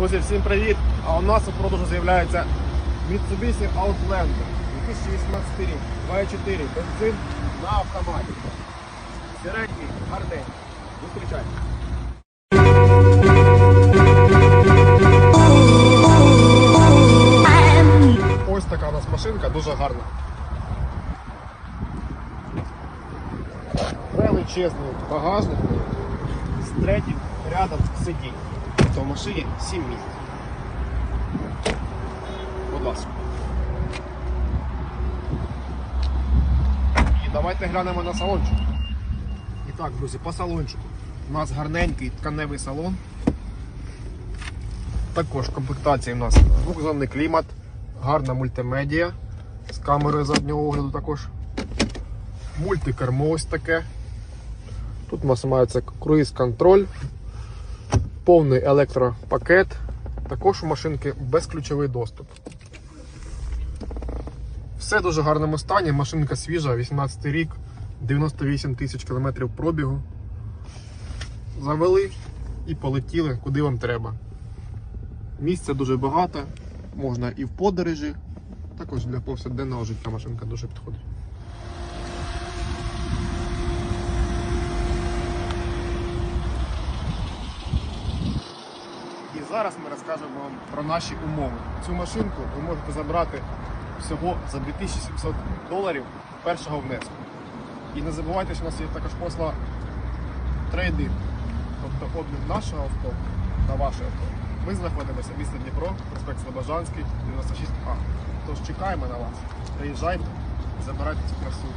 Друзі, всім привіт! А у нас у продажу з'являється Mitsubishi Outlander 2018 рік, 2.4, бензин на автоматі. Середній, гарненький. Зустрічайте. Ось така у нас машинка, дуже гарна. Величезний багажник з третім рядом сидінь. То в машині 7 місць. Будь ласка. І давайте глянемо на салончик. І так, друзі, по салончику. У нас гарненький тканевий салон. Також в комплектації у нас двохзонний клімат, гарна мультимедіа з камерою заднього огляду також. Мультикермо ось таке. Тут у нас мається круїз-контроль, повний електропакет. Також у машинки безключовий доступ. Все в дуже гарному стані. Машинка свіжа, 18 рік, 98 тисяч кілометрів пробігу. Завели і полетіли куди вам треба. Місця дуже багато, можна і в подорожі, також для повсякденного життя машинка дуже підходить. Зараз ми розкажемо вам про наші умови. Цю машинку ви можете забрати всього за 2700 доларів першого внеску. І не забувайте, що у нас є також послуга трейдинг, тобто обмін нашого авто на ваше авто. Ми знаходимося в місті Дніпро, проспект Слобожанський, 96А. Тож чекаємо на вас. Приїжджайте, забирайте цю красу.